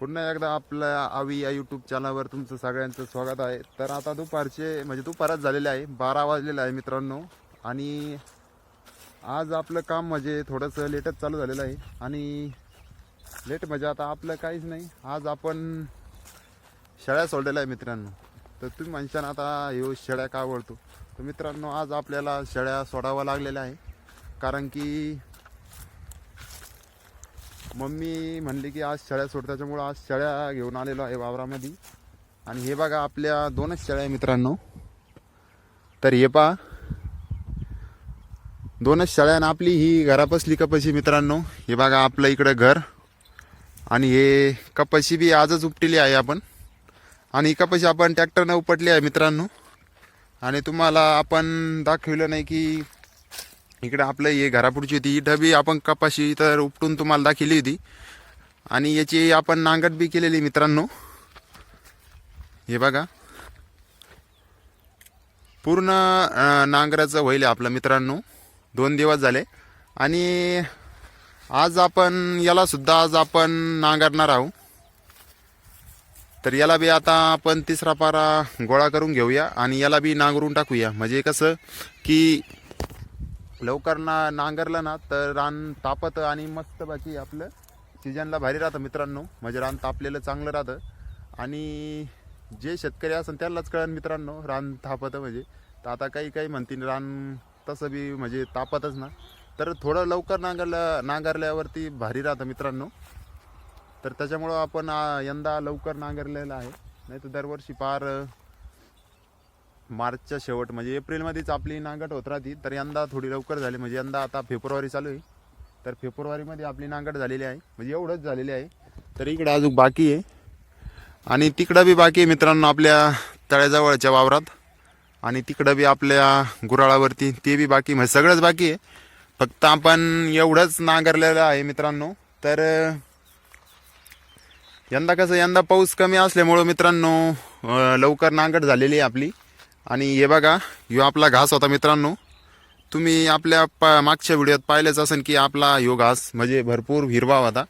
पुन्हा एकदा आपल्या आवी या यूट्यूब चॅनलवर तुमचं सगळ्यांचं स्वागत आहे. तर आता दुपारचे म्हणजे दुपारच झालेले आहे बारा वाजलेले आहे मित्रांनो. आणि आज आपलं काम म्हणजे थोडंसं लेटच चालू झालेलं आहे. आणि लेट म्हणजे आता आपलं काहीच नाही. आज आपण शेळ्या सोडलेल्या आहे मित्रांनो. तर तुम्ही म्हणशान आता ह्यो शेळ्या का आवडतो तर मित्रांनो आज आपल्याला शेळ्या सोडावं लागलेल्या आहे. कारण की मम्मी म्हणली की आज शेळ्या सोड त्याच्यामुळं आज शेळ्या घेऊन आलेलो आहे वावरामध्ये. आणि हे बघा आपल्या दोनच शेळ्या आहे मित्रांनो. तर हे पहा. दोनच शाळ्यानं आपली ही घरापसली कपाशी मित्रांनो. हे बघा आपलं इकडं घर. आणि हे कपाशी बी आजच उपटली आहे आपण. आणि ही कपाशी आपण ट्रॅक्टरनं उपटली आहे मित्रांनो. आणि तुम्हाला आपण दाखविलं नाही की इकडे आपलं हे घरापुढची होती. ही डबी आपण कपाशी तर उपटून तुम्हाला दाखवली होती. आणि याची आपण नांगट बी केलेली मित्रांनो. हे बघा. पूर्ण नांगराचं होईल आपलं मित्रांनो. दोन दिवस झाले. आणि आज आपण याला सुद्धा आज आपण नांगरणार आहोत. तर याला बी आता आपण तिसरा पारा गोळा करून घेऊया आणि याला बी नांगरून टाकूया. म्हणजे कसं की लवकर ना नांगरलं ना तर रान तापत आणि मस्त बाकी आपलं सीजनला भारी राहतं मित्रांनो. म्हणजे रान तापलेलं चांगलं राहतं. आणि जे शेतकरी असन त्यालाच कळन मित्रांनो रान तापतं म्हणजे. तर आता काही काही म्हणतील रान तसं बी म्हणजे तापतच ना. तर थोडं लवकर नांगरलं नांगरल्यावरती भारी राहतं मित्रांनो. तर त्याच्यामुळं आपण यंदा लवकर नांगरलेलं आहे. नाही तर दरवर्षी पार मार्चच्या शेवट म्हणजे एप्रिलमध्येच आपली नांगट होत राहती तर यंदा थोडी लवकर झाली. म्हणजे यंदा आता फेब्रुवारी चालू आहे. तर फेब्रुवारीमध्ये आपली नांगट झालेली आहे. म्हणजे एवढंच झालेली आहे. तर इकडं अजून बाकी आहे. आणि तिकडं बी बाकी आहे मित्रांनो आपल्या तळ्याजवळच्या वावरात. आणि तिकडं बी आपल्या गुराळावरती ते बी बाकी म्हणजे सगळंच बाकी आहे. फक्त आपण एवढंच नांगरलेलं आहे मित्रांनो. तर यंदा कसं यंदा पाऊस कमी असल्यामुळं मित्रांनो लवकर नांगट झालेली आहे आपली. आणि हे बघा ह्यो आपला घास होता मित्रांनो. तुम्ही आपल्या प मागच्या व्हिडिओत पाहिलेच असेल की आपला ह्यो घास म्हणजे भरपूर हिरवा होता.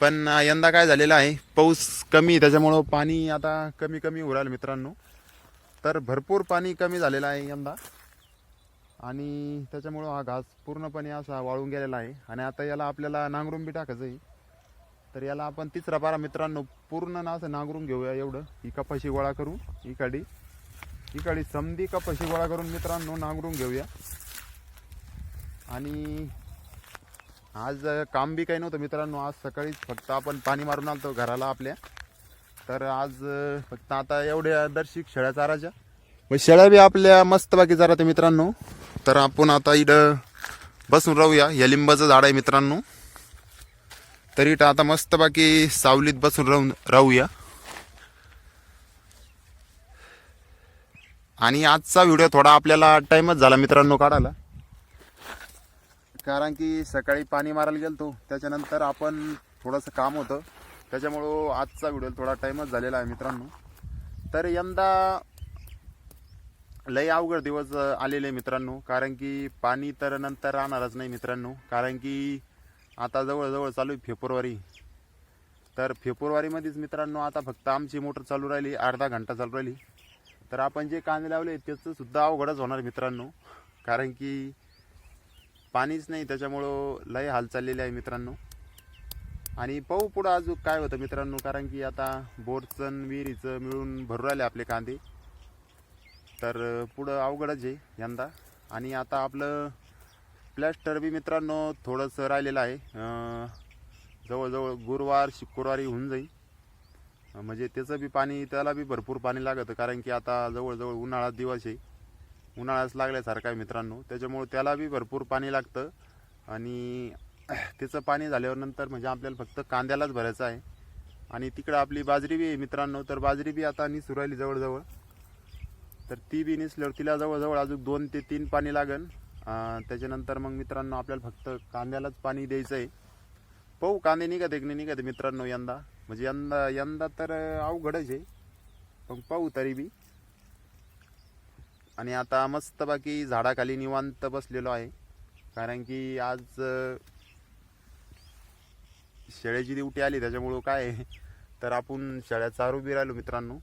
पण यंदा काय झालेलं आहे पाऊस कमी त्याच्यामुळं पाणी आता कमी कमी होऊ राहिलं मित्रांनो. तर भरपूर पाणी कमी झालेलं आहे यंदा. आणि त्याच्यामुळं हा घास पूर्णपणे असा वाळून गेलेला आहे. आणि आता याला आपल्याला नांगरून बी टाकायचं आहे. तर याला आपण तिसरा बारा मित्रांनो पूर्ण ना असं नांगरून घेऊया एवढं. ही कपाशी गोळा करू इकडे इकडे समधी कपाशी गोळा करून मित्रांनो नांगरून घेऊया. आणि आज काम बी काही नव्हतं मित्रांनो. आज सकाळीच फक्त आपण पाणी मारून आलतो घराला आपल्या. तर आज फक्त आता एवढ्या दर्शिक शेळ्या चाराच्या मग शेळ्या बी आपल्या मस्त बाकी चारा मित्रांनो. तर आपण आता इथं बसून राहूया. या लिंबाचं झाड आहे मित्रांनो. तरी इथं आता मस्त बाकी सावलीत बसून राहून राहूया. आणि आजचा व्हिडिओ थोडा आपल्याला टाइमच झाला मित्रांनो काढायला. कारण की सकाळी पाणी मारायला गेलतो त्याच्यानंतर आपण थोडंसं काम होतं. त्याच्यामुळं आजचा व्हिडिओ थोडा टाइमच झालेला आहे मित्रांनो. तर यंदा लय अवघड दिवस आलेले मित्रांनो कारण की पाणी तर नंतर राहणारच नाही मित्रांनो. कारण की आता जवळजवळ चालू आहे फेब्रुवारी. तर फेब्रुवारीमध्येच मित्रांनो आता फक्त आमची मोटर चालू राहिली अर्धा घंटा चालू राहिली. तर आपण जे कांदे लावले त्याचं सुद्धा अवघडच होणार मित्रांनो. कारण की पाणीच नाही त्याच्यामुळं लय हाल चाललेले आहे मित्रांनो. आणि पाहू पुढं अजून काय होतं मित्रांनो कारण की आता बोरचं विहिरीचं मिळून भरू राहिले आपले कांदे. तर पुढं अवघडच आहे यंदा. आणि आता आपलं प्लॅस्टर बी मित्रांनो थोडंसं राहिलेलं आहे. जवळजवळ गुरुवार शुक्रवारी होऊन जाईल. म्हणजे त्याचं बी पाणी त्याला बी भरपूर पाणी लागतं कारण की आता जवळजवळ उन्हाळा दिवस आहे. उन्हाळाच लागल्यासारखा आहे मित्रांनो. त्याच्यामुळे त्याला बी भरपूर पाणी लागतं. आणि त्याचं पाणी झाल्यावर नंतर म्हणजे आपल्याला फक्त कांद्यालाच भरायचं आहे. आणि तिकडं आपली बाजरी बी आहे मित्रांनो. तर बाजरी बी आता निसू राहिली जवळजवळ. तर ती बी निसल्यावर तिला जवळजवळ अजून दोन ते तीन पाणी लागन. त्याच्यानंतर मग मित्रांनो आपल्याला फक्त कांद्यालाच पाणी द्यायचं आहे. पाहू कांदे निघत एक नाही निघत मित्रांनो यंदा? म्हणजे यंदा यंदा तर अवघडच आहे. पण पाहू तरी बी. आणि आता मस्त बाकी झाडाखाली निवांत बसलेलो आहे. कारण की आज शेळ्याची दिवटी आली त्याच्यामुळं काय तर आपण शेळ्या चारू बी राहिलो मित्रांनो.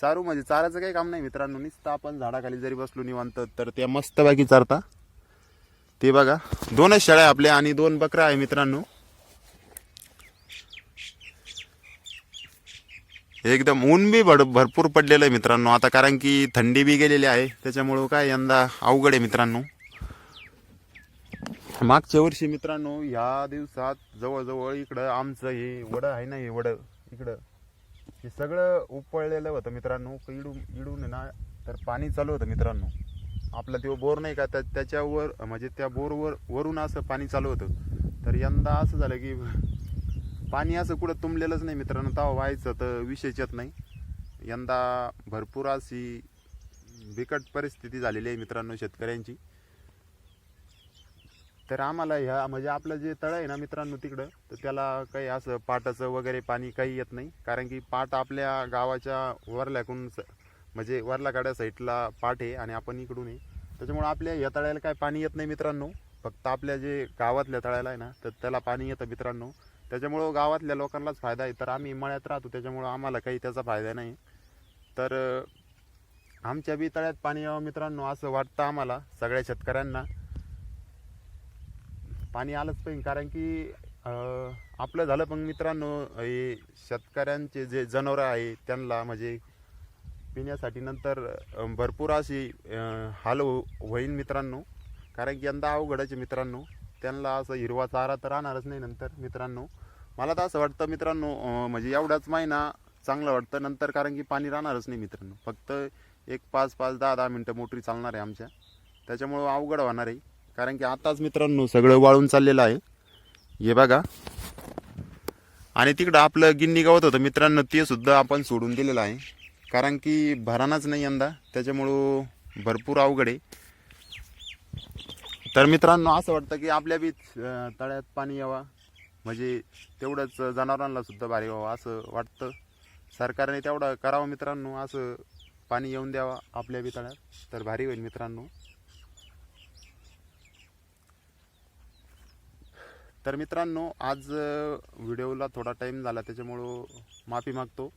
चारू म्हणजे चारायचं काही काम नाही मित्रांनो. नुसतं आपण झाडाखाली जरी बसलो निवांत तर त्या मस्त बाकी चारता. ते बघा दोनच शेळ्या आपल्या आणि दोन बकरा आहे मित्रांनो. एकदम ऊन बी भड भरपूर पडलेलं आहे मित्रांनो. आता कारण की थंडी बी गेलेली आहे. त्याच्यामुळं काय यंदा अवघड आहे मित्रांनो. मागच्या वर्षी मित्रांनो ह्या दिवसात जवळजवळ इकडं आमचं हे वडं आहे ना हे वडं इकडं. हे सगळं उपळलेलं होतं मित्रांनो. इडून इडून ना तर पाणी चालू होतं मित्रांनो. आपला तो बोर नाही का त्या त्याच्यावर म्हणजे त्या बोरवर वरून असं पाणी चालू होतं. तर यंदा असं झालं की पाणी असं कुठं तुंबलेलंच नाही मित्रांनो. तेव्हा व्हायचं तर विषयच येत नाही. यंदा भरपूर अशी बिकट परिस्थिती झालेली आहे मित्रांनो शेतकऱ्यांची. तर आम्हाला ह्या म्हणजे आपलं जे तळ आहे ना मित्रांनो तिकडं तर त्याला काही असं पाटाचं वगैरे पाणी काही येत नाही. कारण की पाट आपल्या गावाच्या वरल्याकडून स- म्हणजे वरलागाड्या साईडला पाट आहे आणि आपण इकडून आहे. त्याच्यामुळे आपल्या या तळ्याला काय पाणी येत नाही मित्रांनो. फक्त आपल्या जे गावातल्या तळ्याला आहे ना तर त्याला पाणी येतं मित्रांनो. त्याच्यामुळं गावातल्या लोकांनाच फायदा आहे. तर आम्ही मळ्यात राहतो त्याच्यामुळं आम्हाला काही त्याचा फायदा नाही. तर आमच्या बी तळ्यात पाणी यावं मित्रांनो असं वाटतं आम्हाला सगळ्या शेतकऱ्यांना. पाणी आलंच पाहिजे कारण की आपलं झालं पण मित्रांनो हे शेतकऱ्यांचे जे जनावरं आहे त्यांना म्हणजे पिण्यासाठी नंतर भरपूर अशी हाल हो होईल मित्रांनो. कारण की यंदा अवघडाचे मित्रांनो. त्यांना असं हिरवा चारा तर राहणारच नाही नंतर मित्रांनो. मला तर असं वाटतं मित्रांनो म्हणजे एवढाच महिना चांगलं वाटतं नंतर कारण की पाणी राहणारच नाही मित्रांनो. फक्त एक पाच पाच दहा दहा मिनटं मोटरी चालणार आहे आमच्या. त्याच्यामुळं अवघड होणार आहे. कारण की आताच मित्रांनो सगळं वाळून चाललेलं आहे. हे बघा. आणि तिकडं आपलं गिन्नी गवत होतं मित्रांनो ते सुद्धा आपण सोडून दिलेलं आहे. कारण की भरानाच नाही यंदा. त्याच्यामुळं भरपूर अवघड आहे. तर मित्रांनो असं वाटतं की आपल्या बी तळ्यात पाणी यावा. म्हणजे तेवढंच जनावरांना सुद्धा भारी व्हावं असं वाटतं. सरकारने तेवढं करावं मित्रांनो असं पाणी येऊन द्यावा आपल्या बी तळ्यात. तर भारी होईल मित्रांनो. तर मित्रांनो आज व्हिडिओला थोडा टाईम झाला त्याच्यामुळं माफी मागतो.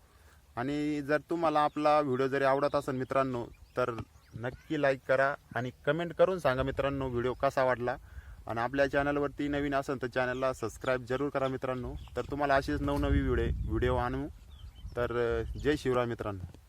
आणि जर तुम्हाला आपला व्हिडिओ जरी आवडत असेल मित्रांनो तर नक्की लाईक करा आणि कमेंट करून सांगा मित्रांनो व्हिडिओ कसा वाटला. आणि आपल्या चॅनलवरती नवीन असेल तर चॅनलला सबस्क्राईब जरूर करा मित्रांनो. तर तुम्हाला अशीच नवनवी व्हिडिओ व्हिडिओ आणू. तर जय शिवराय मित्रांनो.